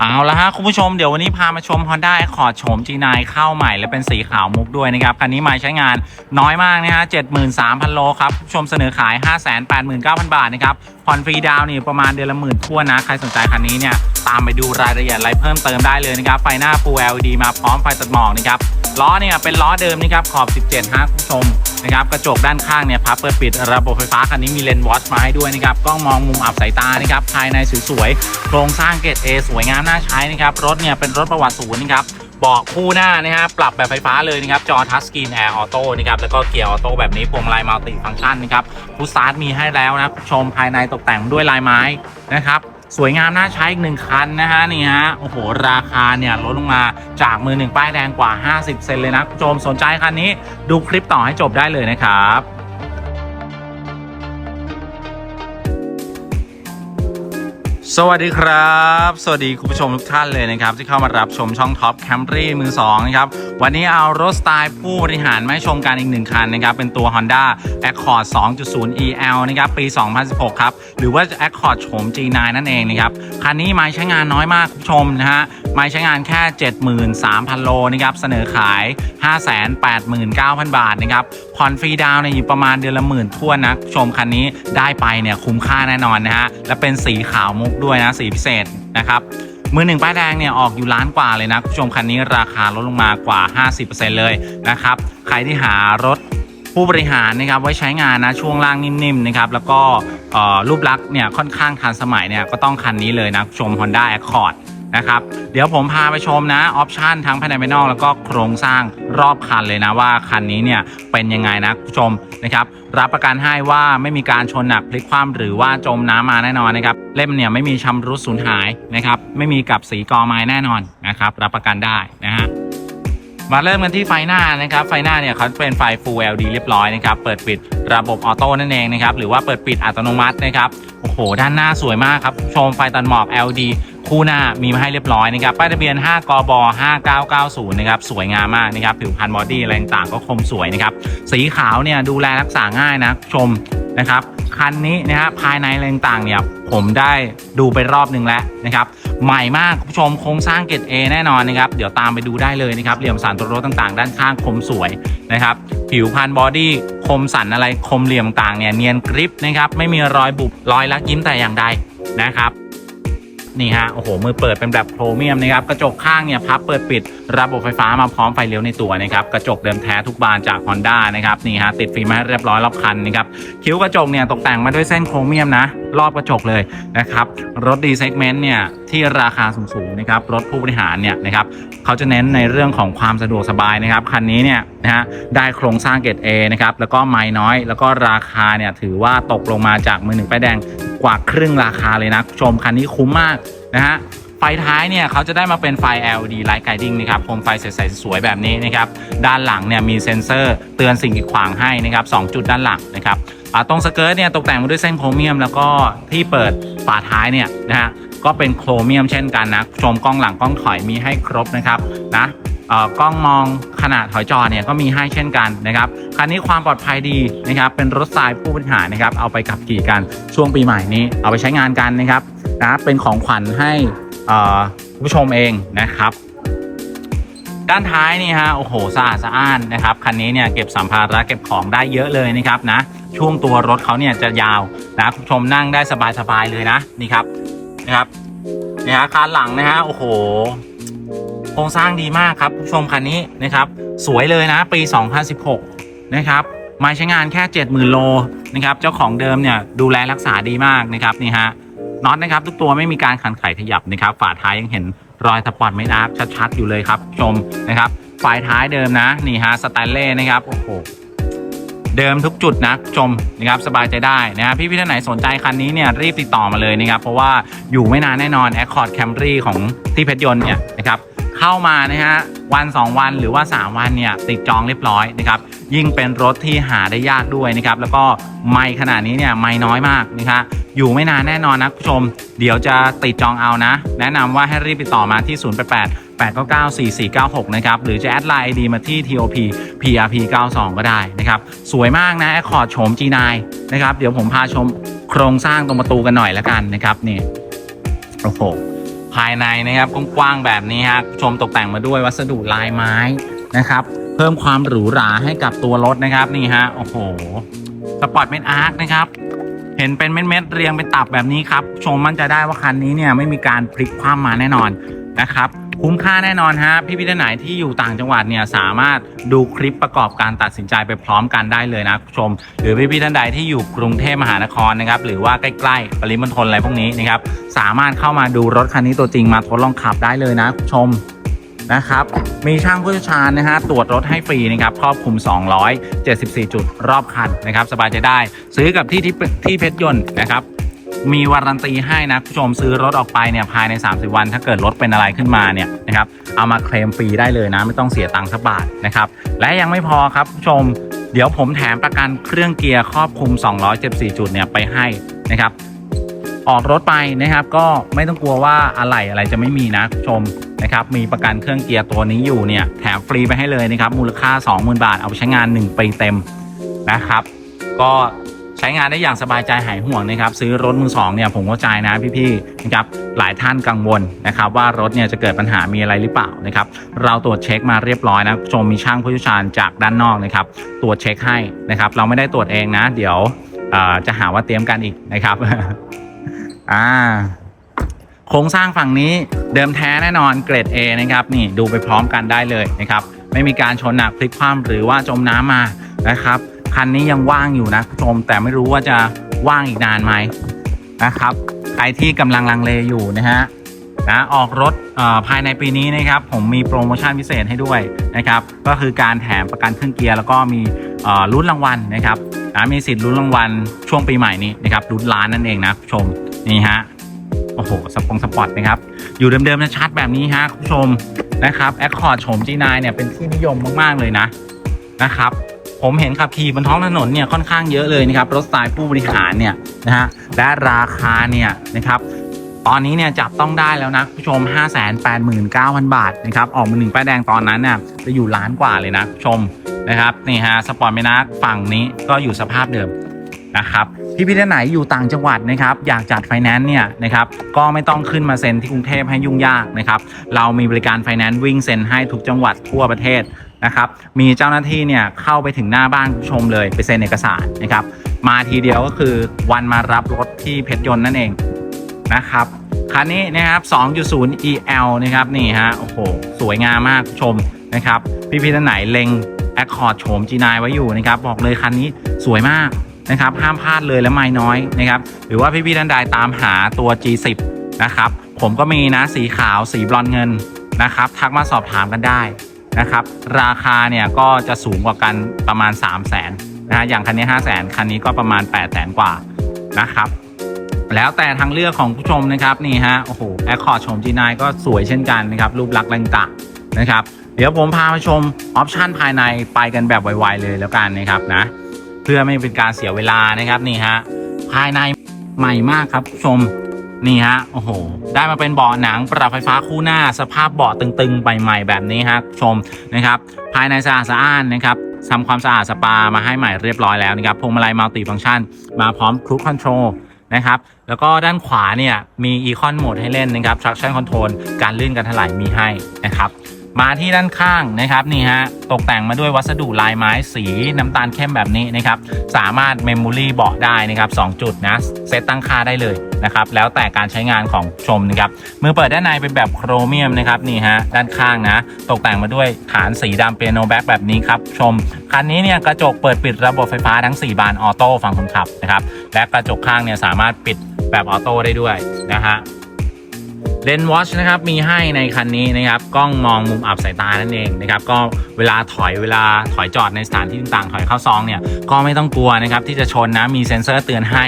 เอาละฮะคุณผู้ชมเดี๋ยววันนี้พามาชม Honda Accord โฉม G9 เข้าใหม่และเป็นสีขาวมุกด้วยนะครับ คันนี้มาใช้งานน้อยมากนะฮะ 73,000 โลครับคุณผู้ชมเสนอขาย 589,000 บาทนะครับ ผ่อนฟรีดาวน์นี่ประมาณเดือนละหมื่นทั่วนะ ใครสนใจคันนี้เนี่ย ตามไปดูรายละเอียดอะไรเพิ่มเติมได้เลยนะครับ ไฟหน้า Full LED มาพร้อมไฟตัดหมอกนะครับ ล้อเนี่ยเป็นล้อเดิมนะครับขอบ 17 ฮะคุณผู้ชมนะครับกระจกด้านข้างเนี่ยพับเปิดปิดระบบไฟฟ้าคันนี้มีเลนส์วอชมาให้ด้วยนะครับกล้องมองมุมอับสายตานะครับภายในสวยๆโครงสร้างเกรด A สวยงามน่าใช้นะครับรถเนี่ยเป็นรถประวัติศูนย์นะครับเบาะคู่หน้านะฮะปรับแบบไฟฟ้าเลยนะครับจอทัชสกรีนแอร์ออโต้นะครับแล้วก็เกียร์ออโต้แบบนี้พวงมาลัยมัลติฟังก์ชันนะครับพุชสตาร์ทมีให้แล้วนะคุณผู้ชมภายในตกแต่งด้วยลายไม้นะครับ สวยงามน่าใช้อีกหนึ่งคันนะฮะนี่ฮะโอ้โหราคาเนี่ยลดลงมาจากมือหนึ่งป้ายแดงกว่า 50 เซนเลยนะคุณผู้ชมสนใจคันนี้ดูคลิปต่อให้จบได้เลยนะครับ สวัสดีครับ สวัสดีคุณผู้ชมทุกท่านเลยนะครับ ที่เข้ามารับชมช่องท็อปแคมรี่มือ2นะครับ วันนี้เอารถสไตล์ผู้บริหารมาให้ชมกันอีกหนึ่งคันนะครับ เป็นตัว Honda Accord 2.0 EL นะครับ ปี 2016 ครับ หรือว่า Accord โฉม G9 นั่นเองนะครับ คันนี้มาใช้งานน้อยมากคุณผู้ชมนะฮะ ไม้ใช้งานแค่ 73,000 โลนะครับเสนอขาย 589,000 บาทนะครับผ่อนฟรีดาวน์เนี่ยอยู่ประมาณเดือนละหมื่นทั่วนะชมคันนี้ได้ไปเนี่ยคุ้มค่าแน่นอนนะฮะและเป็นสีขาวมุกด้วยนะสีพิเศษนะครับมือหนึ่งป้ายแดงเนี่ยออกอยู่ล้านกว่าเลยนะคุณผู้ชมคันนี้ราคาลดลงมากว่า 50%เลยนะครับใครที่หารถผู้บริหารนะครับไว้ใช้งานนะช่วงล่างนิ่มๆนะครับแล้วก็เอ่อรูปลักษณ์เนี่ยค่อนข้างทันสมัยเนี่ยก็ต้องคันนี้เลยนะชม Honda Accord นะครับ เดี๋ยวผมพาไปชมนะออปชันทั้งภายในภายนอกแล้วก็โครงสร้างรอบคันเลยนะว่าคันนี้เนี่ยเป็นยังไงนะคุณผู้ชมนะครับ รับประกันให้ว่าไม่มีการชนหนักพลิกคว่ำหรือว่าจมน้ำมาแน่นอนนะครับ เล่มเนี่ยไม่มีชำรุดสูญหายนะครับ ไม่มีกับสีกอไม้แน่นอนนะครับ รับประกันได้นะฮะมาเริ่มกันที่ไฟหน้านะครับ ไฟหน้าเนี่ยเขาเป็นไฟ Full LED เรียบร้อยนะครับ เปิดปิดระบบออโต้นั่นเองนะครับ หรือว่าเปิดปิดอัตโนมัตินะครับ โอ้โห ด้านหน้าสวยมากครับคุณผู้ชมไฟตัดหมอก LED คู่หน้ามีมาให้เรียบร้อยนะครับป้ายทะเบียน 5 กบ 5990 นะครับ สวยงามมากนะครับ ผิวพันบอดี้อะไรต่างๆก็คมสวยนะครับ สีขาวเนี่ยดูแลรักษาง่ายนะชมนะครับ คันนี้นะฮะภายในอะไรต่างๆเนี่ยผมได้ดูไปรอบหนึ่งแล้วนะครับใหม่มากคุณผู้ชมโครงสร้างเกรด A แน่นอนนะครับ เดี๋ยวตามไปดูได้เลยนะครับเหลี่ยมสันตัวรถต่างๆ ด้านข้างคมสวยนะครับ ผิวพันบอดี้คมสันอะไรคมเหลี่ยมต่างเนี่ยเนียนกริปนะครับ ไม่มีรอยบุบรอยลักยิ้มแต่อย่างใดนะครับ นี่ฮะโอ้โหมือเปิดเป็นแบบโครเมียมนะครับกระจกข้างเนี่ยพับเปิดปิดระบบไฟฟ้ามาพร้อมไฟเลี้ยวในตัวนะครับกระจกเดิมแท้ทุกบานจาก Honda นะครับนี่ฮะติดฟิล์มให้เรียบร้อยรอบคันนะครับคิ้วกระจกเนี่ยตกแต่งมาด้วยเส้นโครเมียมนะ รอบกระจกเลยนะครับรถดีเซกเมนต์เนี่ยที่ราคาสูงๆนะครับรถผู้บริหารเนี่ยนะครับเขาจะเน้นในเรื่องของความสะดวกสบายนะครับคันนี้เนี่ยนะฮะได้โครงสร้างเกรด A นะครับแล้วก็ไม่น้อย แล้วก็ราคาเนี่ยถือว่าตกลงมาจากมือหนึ่งป้ายแดง กว่าครึ่งราคาเลยนะชมคันนี้คุ้มมากนะฮะไฟท้ายเนี่ยเขาจะได้มาเป็นไฟ LED Light Guiding นะครับโคมไฟใสๆสวยแบบนี้นะครับด้านหลังเนี่ยมีเซ็นเซอร์เตือนสิ่งกีดขวางให้นะครับ2จุดด้านหลังนะครับตรงสเกิร์ตเนี่ยตกแต่งมาด้วยเส้นโครเมียม แล้วก็ที่เปิดฝาท้ายเนี่ยนะฮะก็เป็นโครเมียมเช่นกันนะชมกล้องหลังกล้องถอยมีให้ครบนะครับนะ กล้องมองขนาดถอยจอเนี่ยก็มีให้เช่นกันนะครับคันนี้ความปลอดภัยดีนะครับเป็นรถทรายผู้บริหารนะครับเอาไปขับขี่กันช่วงปีใหม่นี้ เอาไปใช้งานกันนะครับนะเป็นของขวัญให้ผู้ชมเองนะครับ ด้านท้ายนี่ฮะโอ้โหสะอาดสะอ้านนะครับคันนี้เนี่ยเก็บสัมภาระเก็บของได้เยอะเลยนะครับนะช่วงตัวรถเขาเนี่ยจะยาวนะคุณผู้ชมนั่งได้สบายๆเลยนะนี่ครับนะครับนี่ฮะคันหลังนะฮะโอ้โห โครงสร้างดีมากครับผู้ชมคันนี้นะครับสวยเลยนะปี 2016 นะครับมาใช้งานแค่ 70,000 โลนะครับเจ้าของเดิมเนี่ยดูแลรักษาดีมากนะครับนี่ฮะน็อตนะครับทุกตัวไม่มีการขันไขขยับนะครับฝาท้ายยังเห็นรอยสปอตไม่อาร์ชัดๆ อยู่เลยครับชมนะครับฝายท้ายเดิมนะนี่ฮะสแตนเล่นะครับโอ้โหเดิมทุกจุดนะชมนะครับสบายใจได้นะครับพี่พี่ท่านไหนสนใจคันนี้เนี่ยรีบติดต่อมาเลยนะครับเพราะว่าอยู่ไม่นานแน่นอน Accord Camry ของที่เพชรยนต์เนี่ยนะครับ เข้ามานะฮะวัน 2 วันหรือว่า 3 วันเนี่ยติดจองเรียบร้อยนะครับยิ่งเป็นรถที่หาได้ยากด้วยนะครับแล้วก็ไม่ขนาดนี้เนี่ยไม่น้อยมากนะครับอยู่ไม่นานแน่นอนนะคุณผู้ชม เดี๋ยวจะติดจองเอานะ แนะนำว่าให้รีบติดต่อมาที่ 088 899 4496 นะครับ หรือจะแอดไลน์ ID มาที่ TOP PRP 92 ก็ได้นะครับ สวยมากนะ Accord โฉม G9 นะครับ เดี๋ยวผมพาชมโครงสร้างตรงประตูกันหน่อยละกันนะครับนี่โอ้โห ภายในนะครับกว้างๆแบบนี้ฮะชมตกแต่งมาด้วยวัสดุลายไม้นะครับ เพิ่มความหรูหราให้กับตัวรถนะครับนี่ฮะโอ้โหสปอร์ตเมนอาร์คนะครับเห็นเป็นเม็ดๆเรียงเป็นตับแบบนี้ครับชมมั่นใจะได้ว่าคันนี้เนี่ยไม่มีการพลิกคว่ำมาแน่นอนนะครับ คุ้มค่าแน่นอนฮะพี่พี่ท่านไหนที่อยู่ต่างจังหวัดเนี่ยสามารถดูคลิปประกอบการตัดสินใจไปพร้อมกันได้เลยนะคุณชม หรือพี่พี่ท่านใดที่อยู่กรุงเทพมหานครนะครับหรือว่าใกล้ๆปริมณฑลอะไรพวกนี้นะครับสามารถเข้ามาดูรถคันนี้ตัวจริงมาทดลองขับได้เลยนะคุณชมนะครับ มีช่างผู้เชี่ยวชาญนะฮะตรวจรถให้ฟรีนะครับ ครอบคลุม 274 จุดรอบคันนะครับ สบายใจได้ ซื้อกับที่ที่ที่เพชรยนต์นะครับ มีวารันตีให้นะคุณผู้ชมซื้อรถออกไปเนี่ยภายใน 30 วัน ถ้าเกิดรถเป็นอะไรขึ้นมาเนี่ยนะครับเอามาเคลมฟรีได้เลยนะ ไม่ต้องเสียตังค์สักบาทนะครับและยังไม่พอครับคุณผู้ชม เดี๋ยวผมแถมประกันเครื่องเกียร์ครอบคลุม 274 จุดเนี่ยไปให้นะครับออกรถไปนะครับก็ไม่ต้องกลัวว่าอะไรอะไรจะไม่มีนะคุณผู้ชมนะครับมีประกันเครื่องเกียร์ตัวนี้อยู่เนี่ยแถมฟรีไปให้เลยนะครับมูลค่า 20,000 บาทเอาไปใช้งาน 1 ปีเต็มนะครับ ก็ ใช้งานได้อย่างสบายใจหายห่วงนะครับ ซื้อรถมือสองเนี่ยผมเข้าใจนะพี่ๆนะครับหลายท่านกังวลนะครับว่ารถเนี่ยจะเกิดปัญหามีอะไรหรือเปล่านะครับเราตรวจเช็คมาเรียบร้อยนะชมมีช่างผู้เชี่ยวชาญจากด้านนอกนะครับตรวจเช็คให้นะครับ เราไม่ได้ตรวจเองนะ เดี๋ยวจะหาว่าเตรียมกันอีกนะครับอ่าโครงสร้างฝั่งนี้เดิมแท้แน่นอนเกรด A นะครับนี่ดูไปพร้อมกันได้เลยนะครับ ไม่มีการชนหนักพลิกคว่ำหรือว่าจมน้ำมานะครับ คันนี้ยังว่างอยู่นะคุณผู้ชมแต่ไม่รู้ว่าจะว่างอีกนานไหมนะครับ ใครที่กำลังลังเลอยู่นะฮะนะออกรถเอ่อภายในปีนี้นะครับ ผมมีโปรโมชั่นพิเศษให้ด้วยนะครับ ก็คือการแถมประกันเครื่องเกียร์แล้วก็มีเอ่อลุ้นรางวัลนะครับนะมีสิทธิ์ลุ้นรางวัลช่วงปีใหม่นี้นะครับลุ้นล้านนั่นเองนะคุณผู้ชมนี่ฮะโอ้โหสปงสปอร์ตนะครับ อยู่เดิมๆนะชัดแบบนี้ฮะคุณผู้ชมนะครับแอคคอร์ดโฉม G9 เนี่ยเป็นที่นิยมมากๆเลยนะนะครับ ผมเห็นขับขี่บนท้องถนนเนี่ยค่อนข้างเยอะเลยนะครับรถสไตล์ผู้บริหารเนี่ยนะฮะและราคาเนี่ยนะครับตอนนี้เนี่ยจับต้องได้แล้วนะคุณผู้ชม 589,000 บาทนะครับออกมาหนึ่งป้ายแดงตอนนั้นเนี่ยจะอยู่ล้านกว่าเลยนะผู้ชมนะครับนี่ฮะสปอร์ตเมนัสฝั่งนี้ก็อยู่สภาพเดิมนะครับพี่พี่ท่านไหนอยู่ต่างจังหวัดนะครับอยากจัดไฟแนนซ์เนี่ยนะครับก็ไม่ต้องขึ้นมาเซ็นที่กรุงเทพให้ยุ่งยากนะครับเรามีบริการไฟแนนซ์วิ่งเซ็นให้ทุกจังหวัดทั่วประเทศ นะครับมีเจ้าหน้าที่เนี่ยเข้าไปถึงหน้าบ้านชมเลยไปเซ็นเอกสารนะครับมาทีเดียวก็คือวันมารับรถที่เพชรยนต์นั่นเองนะครับคันนี้นะครับ 2.0 EL นะครับนี่ฮะโอ้โหสวยงามมากชมนะครับพี่พี่ท่านไหนเล็ง Accord โฉม G9 ไว้อยู่นะครับบอกเลยคันนี้สวยมากนะครับห้ามพลาดเลยและไม่น้อยนะครับหรือว่าพี่ๆท่านใดตามหาตัว G10 นะครับผมก็มีนะสีขาวสีบรอนเงินนะครับทักมาสอบถามกันได้ นะครับ ราคาเนี่ยก็จะสูงกว่ากันประมาณ 3 0 0 0 0นนะฮะอย่างคันนี้ 5 0 0 0 0 0คันนี้ก็ประมาณ 8 0 0 0 0 0กว่านะครับแล้วแต่ทางเลือกของผู้ชมนะครับนี่ฮะโอ้โหแอคคอร์ดชม G9 ก็สวยเช่นกันนะครับรูปลักษณ์แรงต่างนะครับ เดี๋ยวผมพามาชมออปชันภายในไปกันแบบไวๆเลยแล้วกันนะครับนะเพื่อไม่เป็นการเสียเวลานะครับนี่ฮะภายในใหม่มากครับผู้ชม นี่ฮะโอ้โห ได้มาเป็นเบาะหนังปรับไฟฟ้าคู่หน้า สภาพเบาะตึงๆใหม่ๆแบบนี้ฮะชมนะครับภายในสะอาดสะอ้านนะครับทำความสะอาดสปามาให้ใหม่เรียบร้อยแล้วนะครับพวงมาลัยมัลติฟังก์ชัน มาพร้อมครูคอนโทรลนะครับแล้วก็ด้านขวาเนี่ยมีอีคอนโหมดให้เล่นนะครับ traction control การลื่นการถลายมีให้นะครับ มาที่ด้านข้างนะครับนี่ฮะตกแต่งมาด้วยวัสดุลายไม้สีน้ำตาลเข้มแบบนี้นะครับสามารถเมมโมรี่เบาะได้นะครับ2จุดนะเซตตั้งค่าได้เลยนะครับแล้วแต่การใช้งานของชมนะครับมือเปิดด้านในเป็นแบบโครเมียมนะครับนี่ฮะด้านข้างนะ ตกแต่งมาด้วยฐานสีดำเปียโนแบ็กแบบนี้ครับชม คันนี้เนี่ยกระจกเปิดปิดระบบไฟฟ้าทั้ง 4 บานออโต้ฝั่งคนขับนะครับและกระจกข้างเนี่ยสามารถปิดแบบออโต้ได้ด้วยนะฮะ เลนส์วอชนะครับมีให้ในคันนี้นะครับกล้องมองมุมอับสายตานั่นเองนะครับก็เวลาถอยเวลาถอยจอดในสถานที่ต่างๆถอยเข้าซองเนี่ยก็ไม่ต้องกลัวนะครับที่จะชนนะมีเซ็นเซอร์เตือนให้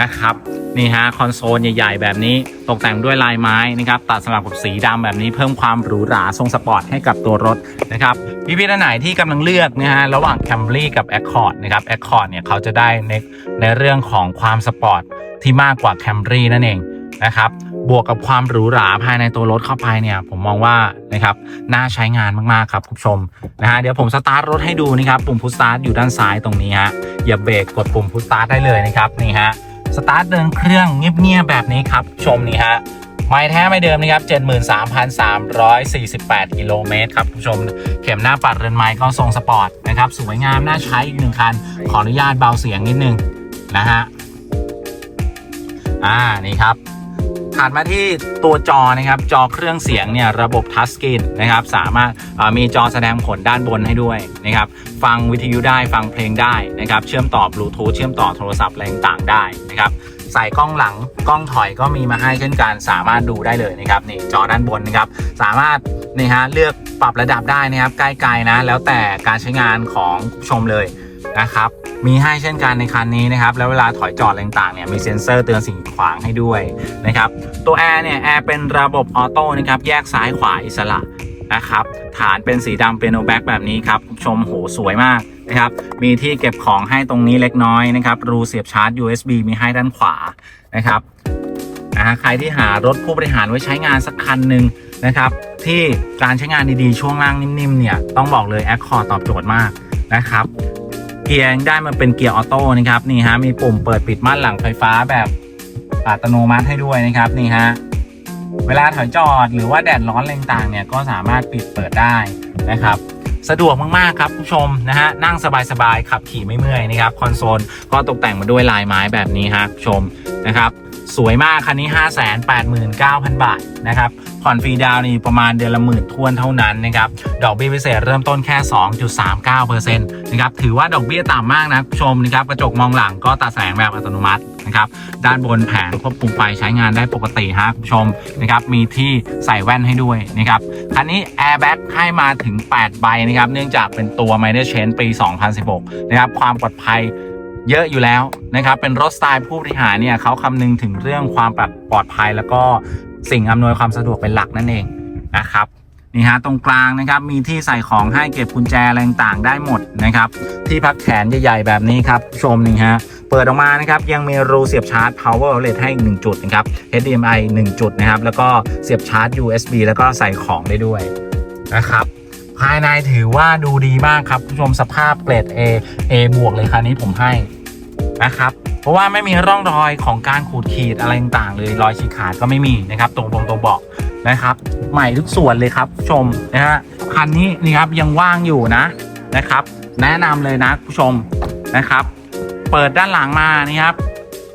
นะครับนี่ฮะคอนโซลใหญ่ๆ แบบนี้ตกแต่งด้วยลายไม้นะครับตัดสลับกับสีดำแบบนี้เพิ่มความหรูหราทรงสปอร์ตให้กับตัวรถนะครับพี่ๆท่านไหนที่กำลังเลือกนะฮะระหว่าง Camry กับ Accord นะครับ Accord เนี่ยเขาจะได้ในในเรื่องของความสปอร์ตที่มากกว่า Camry นั่นเองนะครับ บวกกับความหรูหราภายในตัวรถเข้าไปเนี่ยผมมองว่านะครับน่าใช้งานมากๆครับคุณผู้ชมนะฮะเดี๋ยวผมสตาร์ทรถให้ดูนะครับปุ่มพุชสตาร์ทอยู่ด้านซ้ายตรงนี้ฮะอย่าเบรกกดปุ่มพุชสตาร์ทได้เลยนะครับนี่ฮะสตาร์ทเดินเครื่องเงียบๆแบบนี้ครับชมนี่ฮะไม้แท้ไม่เดิมนะครับ 73,348 กิโลเมตรครับคุณผู้ชม เข็มหน้าปัดเรือนไม้ก็ทรงสปอร์ตนะครับ สวยงามน่าใช้อีกหนึ่งคัน ขออนุญาตเบาเสียงนิดนึงนะฮะ อ่า นี่ครับ ถัดมาที่ตัวจอนะครับ จอเครื่องเสียงเนี่ยระบบทัชสกรีนนะครับ สามารถมีจอแสดงผลด้านบนให้ด้วยนะครับ ฟังวิทยุได้ฟังเพลงได้นะครับ เชื่อมต่อบลูทูธเชื่อมต่อโทรศัพท์อะไรต่างได้นะครับใส่กล้องหลังกล้องถอยก็มีมาให้เช่นกันสามารถดูได้เลยนะครับนี่จอด้านบนนะครับ สามารถนี่ฮะเลือกปรับระดับได้นะครับใกล้ๆนะ แล้วแต่การใช้งานของผู้ชมเลย นะครับ มีให้เช่นกันในคันนี้นะครับ แล้วเวลาถอยจอดอะไรต่างๆเนี่ยมีเซ็นเซอร์เตือนสิ่งขวางให้ด้วยนะครับ ตัวแอร์เนี่ยแอร์เป็นระบบออโต้นะครับ แยกซ้ายขวาอิสระนะครับ ฐานเป็นสีดำเปียโนแบ็กแบบนี้ครับ ชมโหสวยมากนะครับ มีที่เก็บของให้ตรงนี้เล็กน้อยนะครับ รูเสียบชาร์จ USB มีให้ด้านขวานะครับนะฮะใครที่หารถผู้บริหารไว้ใช้งานสักคันหนึ่งนะครับ ที่การใช้งานดีๆ ช่วงล่างนิ่มๆเนี่ยต้องบอกเลย Accord ตอบโจทย์มากนะครับ เกียร์ยังได้มาเป็นเกียร์ออโต้นะครับนี่ฮะมีปุ่มเปิดปิดม่านหลังไฟฟ้าแบบอัตโนมัติให้ด้วยนะครับนี่ฮะเวลาถอยจอดหรือว่าแดดร้อนแรงต่างเนี่ยก็สามารถปิดเปิดได้นะครับ สะดวกมาก ๆ ครับผู้ชมนะฮะนั่งสบาย ๆ ขับขี่ไม่เมื่อยนะครับ คอนโซลก็ตกแต่งมาด้วยลายไม้แบบนี้ฮะผู้ชมนะครับ สวยมากคันนี้ 589,000 บาทนะครับ ผ่อนฟรีดาวน์นี่ประมาณเดือนละหมื่นทวนเท่านั้นนะครับ ดอกเบี้ยพิเศษเริ่มต้นแค่ 2.39%นะครับ ถือว่าดอกเบี้ยต่ำมากนะผู้ชมนะครับ กระจกมองหลังก็ตัดแสงแบบอัตโนมัตินะครับ ด้านบนแผงควบคุมไฟใช้งานได้ปกติฮะคุณผู้ชมนะครับ มีที่ใส่แว่นให้ด้วยนะครับ คันนี้ Airbag ให้มาถึง 8 ใบนะครับ เนื่องจากเป็นตัว m i n o r Change ปี 2016 นะครับ ความปลอดภัย เยอะอยู่แล้วนะครับเป็นรถสไตล์ผู้บริหารเนี่ยเขาคำนึงถึงเรื่องความปลอดภัยแล้วก็สิ่งอำนวยความสะดวกเป็นหลักนั่นเองนะครับนี่ฮะตรงกลางนะครับมีที่ใส่ของให้เก็บกุญแจอะไรต่างๆได้หมดนะครับที่พักแขนใหญ่ๆแบบนี้ครับชมนี่ฮะเปิดออกมานะครับยังมีรูเสียบชาร์จ power outlet ให้อีกหนึ่งจุดนะครับ HDMI 1 จุดนะครับแล้วก็เสียบชาร์จ USB แล้วก็ใส่ของได้ด้วยนะครับภายในถือว่าดูดีมากครับผู้ชมสภาพเกรด A A บวกเลยคันนี้ผมให้ นะครับ เพราะว่าไม่มีร่องรอยของการขูดขีดอะไรต่างๆเลยรอยฉีกขาดก็ไม่มีนะครับตรงตรงตัวเบาะนะครับ ใหม่ทุกส่วนเลยครับชมนะฮะคันนี้นี่ครับยังว่างอยู่นะนะครับ แนะนำเลยนะผู้ชมนะครับ เปิดด้านหลังมานี่ครับ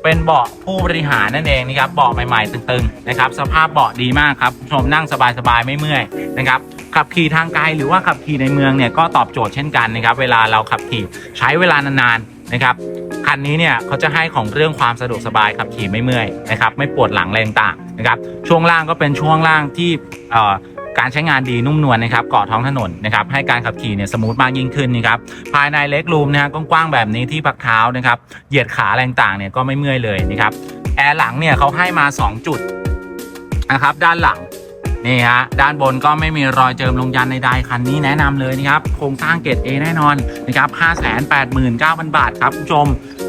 เป็นเบาะผู้บริหารนั่นเองนะครับเบาะใหม่ๆตึงๆนะครับ สภาพเบาะดีมากครับผู้ชมนั่งสบายๆไม่เมื่อยนะครับขับขี่ทางไกลหรือว่าขับขี่ในเมืองเนี่ยก็ตอบโจทย์เช่นกันนะครับ เวลาเราขับขี่ใช้เวลานานๆนะครับ คันนี้เนี่ยเขาจะให้ของเรื่องความสะดวกสบายขับขี่ไม่เมื่อยนะครับไม่ปวดหลังแรงต่างนะครับช่วงล่างก็เป็นช่วงล่างที่เอ่อการใช้งานดีนุ่มนวลนะครับเกาะท้องถนนนะครับให้การขับขี่เนี่ยสมูทมากยิ่งขึ้นนะครับภายในเล็กรูมนะฮะกว้างๆแบบนี้ที่พักเท้านะครับเหยียดขาแรงต่างเนี่ยก็ไม่เมื่อยเลยนะครับแอร์หลังเนี่ยเขาให้มา 2 จุดนะครับด้านหลัง นี่ฮะด้านบนก็ไม่มีรอยเจิมลงยันใดๆคันนี้แนะนำเลยนะครับโครงสร้างเกรด A แน่นอนนะครับ589,000 บาทครับคุณผู้ชม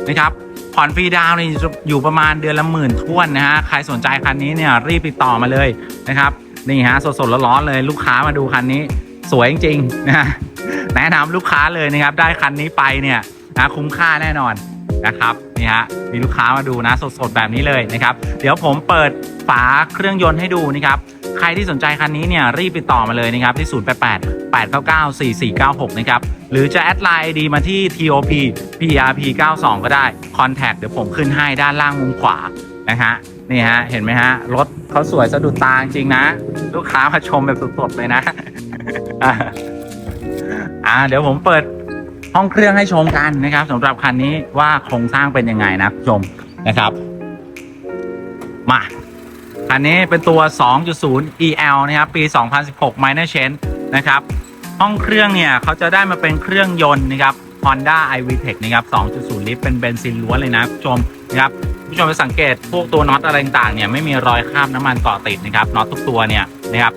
นะครับผ่อนฟรีดาวน์นี่อยู่ประมาณเดือนละหมื่นท้วนนะฮะใครสนใจคันนี้เนี่ยรีบติดต่อมาเลยนะครับนี่ฮะสดๆร้อนๆเลยลูกค้ามาดูคันนี้สวยจริงๆนะฮะแนะนำลูกค้าเลยนะครับได้คันนี้ไปเนี่ยนะคุ้มค่าแน่นอน นะครับนี่ฮะมีลูกค้ามาดูนะสดๆแบบนี้เลยนะครับเดี๋ยวผมเปิดฝาเครื่องยนต์ให้ดูนะครับใครที่สนใจคันนี้เนี่ยรีบติดต่อมาเลยนะครับที่ 088 899 4496 นะครับ หรือจะแอดไลน์ ID มาที่ TOP PRP 92ก็ได้ Contact เดี๋ยวผมขึ้นให้ด้านล่างมุมขวานะฮะนี่ฮะเห็นไหมฮะรถเขาสวยสะดุดตาจริงนะ ลูกค้ามาชมแบบสดๆเลยนะอ่าเดี๋ยวผมเปิด ห้องเครื่องให้ชมกันนะครับสำหรับคันนี้ว่าโครงสร้างเป็นยังไงนะชมนะครับ มาคันนี้เป็นตัว 2.0 EL นะครับ ปี 2016 Minor Change นะครับ ห้องเครื่องเนี่ยเขาจะได้มาเป็นเครื่องยนต์นะครับ Honda iVTEC นะครับ 2.0 ลิตรเป็นเบนซินล้วนเลยนะชมนะครับผู้ชมจะสังเกตพวกตัวน็อตอะไรต่างเนี่ยไม่มีรอยคราบน้ำมันเกาะติดนะครับน็อตทุกตัวเนี่ยนะครับ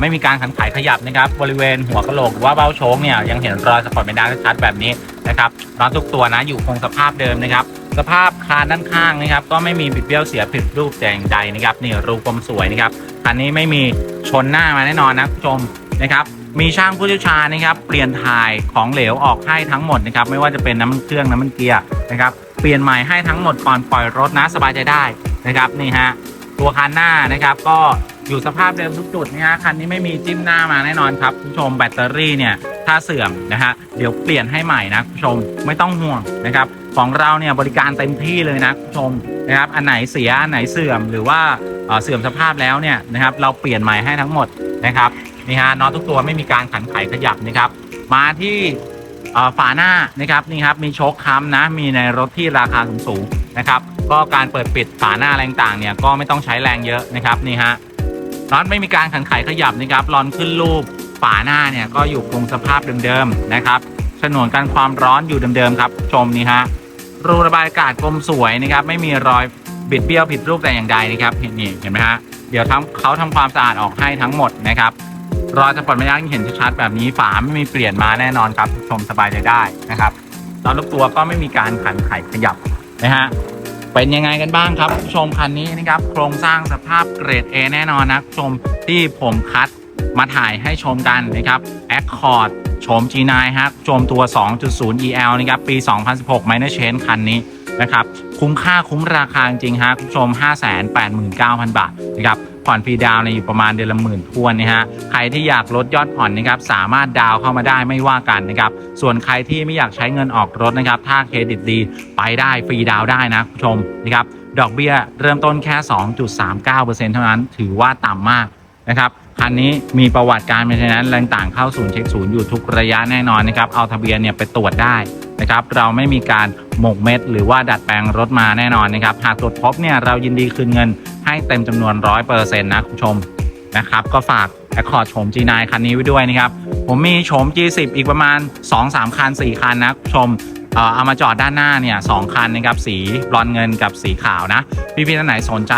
ไม่มีการขันไขขยับนะครับบริเวณหัวกะโหลกหรือว่าเบ้าโชคเนี่ยยังเห็นรอยสปอร์ตเมนด้าชัดแบบนี้นะครับน็อทุกตัวนะอยู่คงสภาพเดิมนะครับ สภาพคานด้านข้างนะครับ ก็ไม่มีบิดเบี้ยวเสียผิดรูปแต่อย่างใดนะครับนี่รูกลมสวยนะครับคันนี้ไม่มีชนหน้ามาแน่นอนนะผู้ชมนะครับมีช่างผู้เชี่ยวชาญนะครับ เปลี่ยนถ่ายของเหลวออกให้ทั้งหมดนะครับ ไม่ว่าจะเป็นน้ำมันเครื่องน้ำมันเกียร์นะครับ เปลี่ยนใหม่ให้ทั้งหมดก่อนปล่อยรถนะสบายใจได้นะครับนี่ฮะตัวคันหน้านะครับก็ อยู่สภาพเดิมทุกจุดนะฮะคันนี้ไม่มีจิ้มหน้ามาแน่นอนครับคุณผู้ชมแบตเตอรี่เนี่ยถ้าเสื่อมนะฮะเดี๋ยวเปลี่ยนให้ใหม่นะคุณผู้ชมไม่ต้องห่วงนะครับของเราเนี่ยบริการเต็มที่เลยนะคุณผู้ชมนะครับอันไหนเสียอันไหนเสื่อมหรือว่าเสื่อมสภาพแล้วเนี่ยนะครับเราเปลี่ยนใหม่ให้ทั้งหมดนะครับนี่ฮะน็อตทุกตัวไม่มีการขันไขขยับนะครับมาที่ฝาหน้านะครับนี่ครับมีโชคค้ำนะมีในรถที่ราคาสูงๆนะครับก็การเปิดปิดฝาหน้าอะไรต่างเนี่ยก็ไม่ต้องใช้แรงเยอะนะครับนี่ฮะ น็อตไม่มีการขันไขขยับนะครับรอนขึ้นรูปฝาหน้าเนี่ยก็อยู่คงสภาพเดิมๆนะครับฉนวนกันความร้อนอยู่เดิมๆครับ ชมนี่ฮะรูระบายอากาศกลมสวยนะครับไม่มีรอยบิดเบี้ยวผิดรูปแต่อย่างใดนะครับเห็นนี่เห็นไหมฮะเดี๋ยวทำเขาทำความสะอาดออกให้ทั้งหมดนะครับรอยสปอร์ตไม่ยากเห็นชัดๆแบบนี้ฝาไม่มีเปลี่ยนมาแน่นอนครับชมสบายใจได้นะครับตอนลูกตัวก็ไม่มีการขันไขขยับนะฮะ เป็นยังไงกันบ้างครับชมคันนี้นะครับโครงสร้างสภาพเกรด A แน่นอนนะชมที่ผมคัดมาถ่ายให้ชมกันนะครับ Accord ชม G9 ฮะชมตัว 2.0 EL นะครับปี 2016 Minor Change คันนี้นะครับ คุ้มค่าคุ้มราคาจริงๆฮะคุณผู้ชม 589,000 บาทนะครับ ผ่อนฟรีดาวน์เนี่ยอยู่ประมาณเดือนละหมื่นทวนนะฮะใครที่อยากลดยอดผ่อนนะครับสามารถดาวน์เข้ามาได้ไม่ว่ากันนะครับส่วนใครที่ไม่อยากใช้เงินออกรถนะครับถ้าเครดิตดีไปได้ฟรีดาวน์ได้นะคุณผู้ชมนะครับดอกเบี้ยเริ่มต้นแค่ 2.39%เท่านั้นถือว่าต่ำมากนะครับคันนี้มีประวัติการเป็นฉะนั้นแรงต่างเข้าศูนย์เช็คศูนย์อยู่ทุกระยะแน่นอนนะครับเอาทะเบียนเนี่ยไปตรวจได้นะครับเราไม่มีการหมกเม็ดหรือว่าดัดแปลงรถมาแน่นอนนะครับหากตรวจพบเนี่ยเรายินดีคืนเงิน ให้เต็มจำนวน 100%นะคุณผู้ชมนะครับก็ฝาก Accord โฉม G9 คันนี้ไว้ด้วยนะครับ ผมมีโฉม G10 อีกประมาณ 2-3 คัน 4 คันนะคุณผู้ชมเอ่อเอามาจอดด้านหน้าเนี่ยสองคันนะครับสีบรอนเงินกับสีขาวนะ พี่ๆท่านไหนสนใจ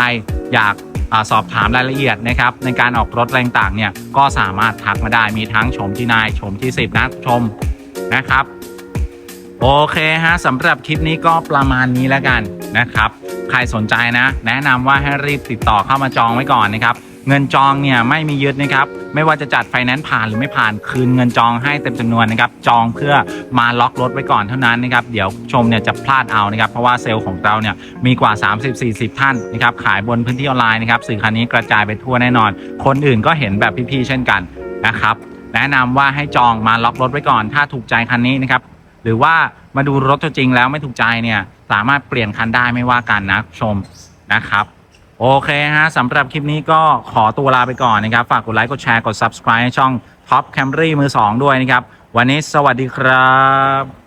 อยากอสอบถามรายละเอียดนะครับในการออกรถแรงต่างเนี่ยก็สามารถทักมาได้มีทั้งชมที่นายชมที่สิบนะชมนะครับ โอเคฮะสำหรับคลิปนี้ก็ประมาณนี้แล้วกันนะครับ ใครสนใจนะ แนะนำว่าให้รีบติดต่อเข้ามาจองไว้ก่อนนะครับเงินจองเนี่ยไม่มียึดนะครับไม่ว่าจะจัดไฟแนนซ์ผ่านหรือไม่ผ่านคืนเงินจองให้เต็มจำนวนนะครับจองเพื่อมาล็อกรถไว้ก่อนเท่านั้นนะครับเดี๋ยวชมเนี่ยจะพลาดเอานะครับเพราะว่าเซลล์ของเราเนี่ยมีกว่า 30-40 ท่านนะครับขายบนพื้นที่ออนไลน์นะครับสื่อคันนี้กระจายไปทั่วแน่นอน คนอื่นก็เห็นแบบพี่ๆเช่นกันนะครับแนะนำว่าให้จองมาล็อกรถไว้ก่อน ถ้าถูกใจคันนี้นะครับ หรือว่ามาดูรถตัวจริงแล้วไม่ถูกใจเนี่ย สามารถเปลี่ยนคันได้ไม่ว่ากันนะชมนะครับ โอเคฮะสำหรับคลิปนี้ก็ขอตัวลาไปก่อนนะครับ ฝากกดไลค์กดแชร์กด subscribe ให้ช่อง Top Camry มือ 2 ด้วยนะครับ วันนี้สวัสดีครับ